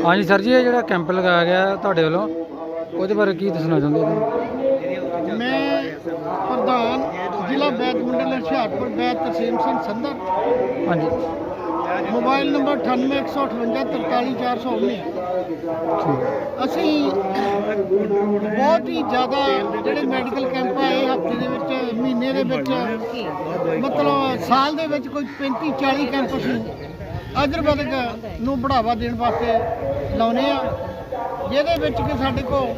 ਹਾਂਜੀ ਸਰ ਜੀ ਇਹ ਜਿਹੜਾ ਕੈਂਪ ਲਗਾਇਆ ਗਿਆ ਤੁਹਾਡੇ ਵੱਲੋਂ ਉਹਦੇ ਬਾਰੇ ਕੀ ਦੱਸਣਾ ਚਾਹੁੰਦੇ ਹੋ ਮੈਂ ਪ੍ਰਧਾਨ ਜ਼ਿਲ੍ਹਾ ਬੈਤ ਮੰਡਲ ਹੁਸ਼ਿਆਰਪੁਰ ਬੈਤ ਤਰਸੀਮ ਸਿੰਘ ਸੰਧਰ। ਹਾਂਜੀ। ਮੋਬਾਈਲ ਨੰਬਰ 9815543419 ਠੀਕ ਹੈ ਅਸੀਂ ਬਹੁਤ ਹੀ ਜ਼ਿਆਦਾ ਜਿਹੜੇ ਮੈਡੀਕਲ ਕੈਂਪ ਆਏ ਹਫ਼ਤੇ ਦੇ ਵਿੱਚ ਮਹੀਨੇ ਦੇ ਵਿੱਚ ਮਤਲਬ ਸਾਲ ਦੇ ਵਿੱਚ ਕੋਈ 35 40 ਕੈਂਪ ਅਸੀਂ ਆਯੁਰਵੈਦਿਕ ਨੂੰ ਬੜਾਵਾ ਦੇਣ ਵਾਸਤੇ ਲਾਉਨੇ ਆ ਜਿਹਦੇ ਵਿੱਚ ਕਿ ਸਾਡੇ ਕੋਲ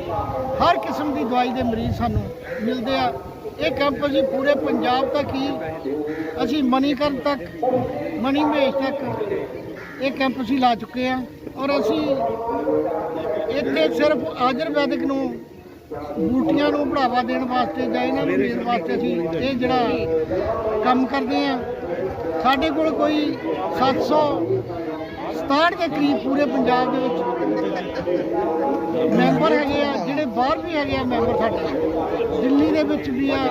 ਹਰ ਕਿਸਮ ਦੀ ਦਵਾਈ ਦੇ ਮਰੀਜ਼ ਸਾਨੂੰ ਮਿਲਦੇ ਆ। ਇਹ ਕੈਂਪ ਅਸੀਂ ਪੂਰੇ ਪੰਜਾਬ ਤੱਕ ਹੀ, ਅਸੀਂ ਮਨੀਕਰਨ ਤੱਕ ਮਨੀ ਮਹੇਸ਼ ਤੱਕ ਇਹ ਕੈਂਪ ਅਸੀਂ ਲਾ ਚੁੱਕੇ ਆ ਔਰ ਅਸੀਂ ਇੱਥੇ ਸਿਰਫ ਆਯੁਰਵੈਦਿਕ ਨੂੰ ਬੂਟੀਆਂ ਨੂੰ ਬੜਾਵਾ ਦੇਣ ਵਾਸਤੇ ਜਾਂ ਇਹਨਾਂ ਨੂੰ ਦੇਣ ਵਾਸਤੇ ਅਸੀਂ ਇਹ ਜਿਹੜਾ ਕੰਮ ਕਰਦੇ ਆ ਸਾਡੇ ਕੋਲ ਕੋਈ 700 67 ਦੇ ਕਰੀਬ ਪੂਰੇ ਪੰਜਾਬ ਦੇ ਵਿੱਚ ਮੈਂਬਰ ਹੈਗੇ ਆ, ਜਿਹੜੇ ਬਾਹਰ ਵੀ ਹੈਗੇ ਆ ਮੈਂਬਰ ਸਾਡੇ ਦਿੱਲੀ ਦੇ ਵਿੱਚ ਵੀ ਆ।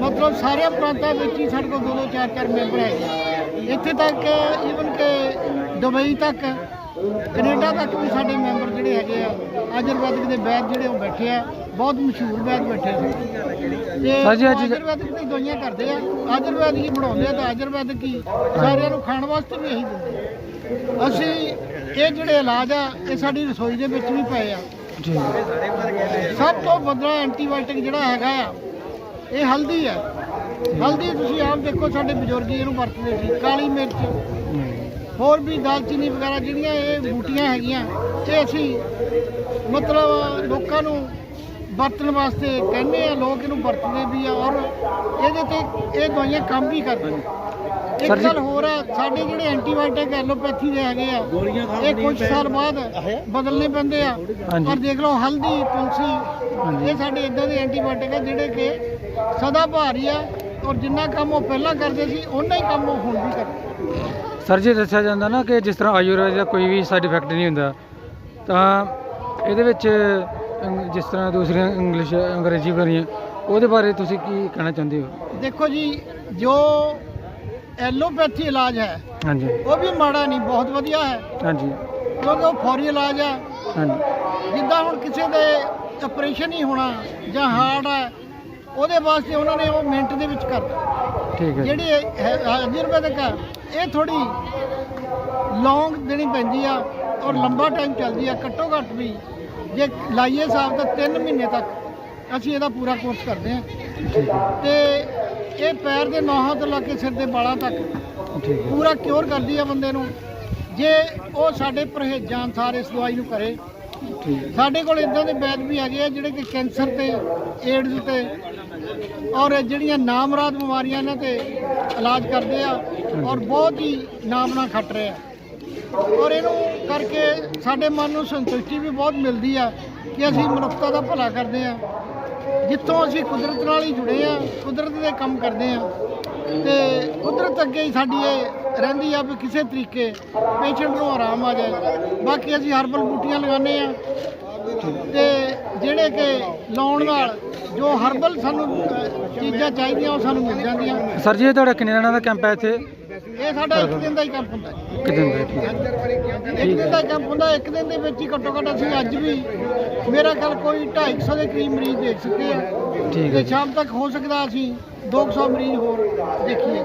ਮਤਲਬ ਸਾਰੇ ਪ੍ਰਾਂਤਾਂ ਵਿੱਚ ਹੀ ਸਾਡੇ ਕੋਲ ਦੋ ਦੋ ਚਾਰ ਚਾਰ ਮੈਂਬਰ ਹੈਗੇ ਆ। ਇੱਥੇ ਤੱਕ ਈਵਨ ਕਿ ਦੁਬਈ ਤੱਕ ਕੈਨੇਡਾ ਤੱਕ ਵੀ ਸਾਡੇ ਮੈਂਬਰ ਜਿਹੜੇ ਹੈਗੇ ਆ ਆਯੁਰਵੈਦਿਕ ਦੇ ਵੈਦ ਜਿਹੜੇ ਉਹ ਬੈਠੇ ਆ ਬਹੁਤ ਮਸ਼ਹੂਰ ਵੈਦ ਬੈਠੇ ਨੇ ਤੇ ਸਰ ਜੀ, ਅੱਜ- ਆਯੁਰਵੈਦਿਕ ਦੀ ਦਵਾਈਆਂ ਕਰਦੇ ਆ ਆਯੁਰਵੈਦਿਕ ਹੀ ਬਣਾਉਂਦੇ ਆ ਤਾਂ ਆਯੁਰਵੈਦਿਕ ਹੀ ਸਾਰਿਆਂ ਨੂੰ ਖਾਣ ਵਾਸਤੇ ਵੀ ਇਹੀ ਦਿੰਦੇ ਆ। ਅਸੀਂ ਇਹ ਜਿਹੜੇ ਇਲਾਜ ਆ ਇਹ ਸਾਡੀ ਰਸੋਈ ਦੇ ਵਿੱਚ ਵੀ ਪਏ ਆ। ਠੀਕ ਹੈ ਸਭ ਤੋਂ ਵੱਡਾ ਐਂਟੀਬਾਇਓਟਿਕ ਜਿਹੜਾ ਹੈਗਾ ਆ ਇਹ ਹਲਦੀ ਹੈ ਹਲਦੀ ਤੁਸੀਂ ਆਪ ਦੇਖੋ ਸਾਡੇ ਬਜ਼ੁਰਗ ਇਹਨੂੰ ਵਰਤਦੇ ਸੀ ਕਾਲੀ ਮਿਰਚ। ਹੋਰ ਵੀ ਦਾਲਚੀਨੀ ਵਗੈਰਾ ਜਿਹੜੀਆਂ ਇਹ ਬੂਟੀਆਂ ਹੈਗੀਆਂ ਇਹ ਅਸੀਂ ਮਤਲਬ ਲੋਕਾਂ ਨੂੰ ਵਰਤਣ ਵਾਸਤੇ ਕਹਿੰਦੇ ਆ ਲੋਕ ਇਹਨੂੰ ਵਰਤਦੇ ਵੀ ਆ ਔਰ ਇਹਦੇ ਤੇ ਇਹ ਦਵਾਈਆਂ ਕੰਮ ਵੀ ਕਰਦੀਆਂ ਇੱਕ ਗੱਲ ਹੋਰ ਆ ਸਾਡੇ ਜਿਹੜੇ ਐਂਟੀਬਾਇਓਟਿਕ ਐਲੋਪੈਥੀ ਦੇ ਹੈਗੇ ਆ ਇਹ ਕੁਝ ਸਾਲ ਬਾਅਦ ਬਦਲਨੇ ਪੈਂਦੇ ਆ। ਪਰ ਦੇਖ ਲਓ ਹਲਦੀ ਤੁਲਸੀ। ਇਹ ਸਾਡੇ ਇਦਾਂ ਦੇ ਐਂਟੀਬਾਇਓਟਿਕ ਆ ਜਿਹੜੇ ਕਿ ਸਦਾ ਭਾਰੀ ਆ ਔਰ ਜਿੰਨਾ ਕੰਮ ਉਹ ਪਹਿਲਾਂ ਕਰਦੇ ਸੀ ਉਹਨਾਂ ਹੀ ਕੰਮ ਉਹ ਹੁਣ ਵੀ ਕਰਦੇ ਸਰ ਜੀ ਦੱਸਿਆ ਜਾਂਦਾ ਨਾ ਕਿ ਜਿਸ ਤਰ੍ਹਾਂ ਆਯੁਰਵੇਦ ਦਾ ਕੋਈ ਵੀ ਸਾਈਡ ਇਫੈਕਟ ਨਹੀਂ ਹੁੰਦਾ ਤਾਂ ਇਹਦੇ ਵਿੱਚ ਅੰਗ- ਜਿਸ ਤਰ੍ਹਾਂ ਦੂਸਰੀਆਂ ਇੰਗਲਿਸ਼ ਅੰਗਰੇਜ਼ੀ ਬਣੀਆਂ ਉਹਦੇ ਬਾਰੇ ਤੁਸੀਂ ਕੀ ਕਹਿਣਾ ਚਾਹੁੰਦੇ ਹੋ? ਦੇਖੋ ਜੀ ਜੋ ਐਲੋਪੈਥੀ ਇਲਾਜ ਹੈ ਹਾਂਜੀ। ਉਹ ਵੀ ਮਾੜਾ ਨਹੀਂ ਬਹੁਤ ਵਧੀਆ ਹੈ। ਹਾਂਜੀ। ਕਿਉਂਕਿ ਉਹ ਫੌਰੀ ਇਲਾਜ ਹੈ। ਹਾਂਜੀ। ਜਿੱਦਾਂ ਹੁਣ ਕਿਸੇ ਦੇ ਆਪਰੇਸ਼ਨ ਹੀ ਹੋਣਾ ਜਾਂ ਹਾਰਟ ਹੈ ਉਹਦੇ ਵਾਸਤੇ ਉਹਨਾਂ ਨੇ ਉਹ ਮਿੰਟ ਦੇ ਵਿੱਚ ਕਰਤਾ। ਠੀਕ ਹੈ। ਜਿਹੜੀ ਆਯੁਰਵੈਦਿਕ ਹੈ ਇਹ ਥੋੜੀ ਲੌਂਗ ਦੇਣੀ ਪੈਂਦੀ ਆ ਔਰ ਲੰਬਾ ਟਾਈਮ ਚੱਲਦੀ ਆ ਘੱਟੋ ਘੱਟ ਵੀ ਜੇ ਲਾਈਏ ਸਾਹਿਬ ਤਾਂ 3 ਮਹੀਨੇ ਤੱਕ ਅਸੀਂ ਇਹਦਾ ਪੂਰਾ ਕੋਰਸ ਕਰਦੇ ਹਾਂ। ਠੀਕ ਹੈ। ਤੇ ਇਹ ਪੈਰ ਦੇ ਨੋਹਾਂ ਤੋਂ ਲੈ ਕੇ ਸਿਰ ਦੇ ਵਾਲਾਂ ਤੱਕ ਠੀਕ ਹੈ। ਪੂਰਾ ਕਿਉਰ ਕਰਦੀ ਆ ਬੰਦੇ ਨੂੰ। ਜੇ ਉਹ ਸਾਡੇ ਪਰਹੇਜ਼ਾਂ ਅਨਸਾਰ ਇਸ ਦਵਾਈ ਨੂੰ ਕਰੇ ਸਾਡੇ ਕੋਲ ਇਦਾਂ ਦੇ ਬੈਦ ਵੀ ਹੈਗੇ ਆ ਜਿਹੜੇ ਕਿ ਕੈਂਸਰ ਤੇ, ਏਡਜ਼ ਤੇ, ਔਰ ਜਿਹੜੀਆਂ ਨਾਮਰਾਦ ਬਿਮਾਰੀਆਂ ਇਹਨਾਂ ਤੇ ਇਲਾਜ ਕਰਦੇ ਆ ਔਰ ਬਹੁਤ ਹੀ ਨਾਮ ਨਾਲ ਖੱਟ ਰਹੇ ਆ। ਔਰ ਇਹਨੂੰ ਕਰਕੇ ਸਾਡੇ ਮਨ ਨੂੰ ਸੰਤੁਸ਼ਟੀ ਵੀ ਬਹੁਤ ਮਿਲਦੀ ਆ ਕਿ ਅਸੀਂ ਮਨੁੱਖਤਾ ਦਾ ਭਲਾ ਕਰਦੇ ਆ। ਜਿੱਥੋਂ ਅਸੀਂ ਕੁਦਰਤ ਨਾਲ ਹੀ ਜੁੜੇ ਆ, ਕੁਦਰਤ ਦੇ ਕੰਮ ਕਰਦੇ ਆ ਤੇ ਕੁਦਰਤ ਅੱਗੇ ਹੀ ਸਾਡੀ ਇਹ ਰਹਿੰਦੀ ਆ ਵੀ ਕਿਸੇ ਤਰੀਕੇ ਪੇਸ਼ੈਂਟ ਨੂੰ ਆਰਾਮ ਆ ਜਾਏ। ਬਾਕੀ ਅਸੀਂ ਹਰਬਲ ਬੂਟੀਆਂ ਲਗਾਉਂਦੇ ਆ। ਤੇ ਜਿਹੜੇ ਕਿ ਲਾਉਣ ਨਾਲ ਜੋ ਹਰਬਲ ਸਾਨੂੰ ਅ, ਚੀਜ਼ਾਂ ਚਾਹੀਦੀਆਂ ਉਹ ਸਾਨੂੰ ਮਿਲ ਜਾਂਦੀਆਂ। ਸਰ ਜੀ ਇਹ ਤੁਹਾਡਾ ਕਿੰਨੇ ਦਿਨਾਂ ਦਾ ਕੈਂਪ ਹੈ ਇੱਥੇ? ਇਹ ਸਾਡਾ ਇੱਕ ਦਿਨ ਦਾ ਹੀ ਕੰਮ ਹੁੰਦਾ। ਹੈ। ਇੱਕ ਦਿਨ ਦਾ ਠੀਕ ਹੈ। ਇੱਕ ਦਿਨ ਦਾ ਕੈਂਪ ਹੁੰਦਾ ਇੱਕ ਦਿਨ ਦੇ ਵਿੱਚ ਹੀ ਘੱਟੋ ਘੱਟ ਅਸੀਂ ਅੱਜ ਵੀ ਮੇਰਾ ਖਿਆਲ ਕੋਈ 250 ਦੇ ਕਰੀਬ ਮਰੀਜ਼ ਦੇਖ ਸਕਦੇ ਆ। ਠੀਕ ਹੈ ਤੇ ਜੀ। ਸ਼ਾਮ ਤੱਕ ਹੋ ਸਕਦਾ ਅਸੀਂ 200 ਮਰੀਜ਼ ਹੋਰ ਦੇਖੀਏ।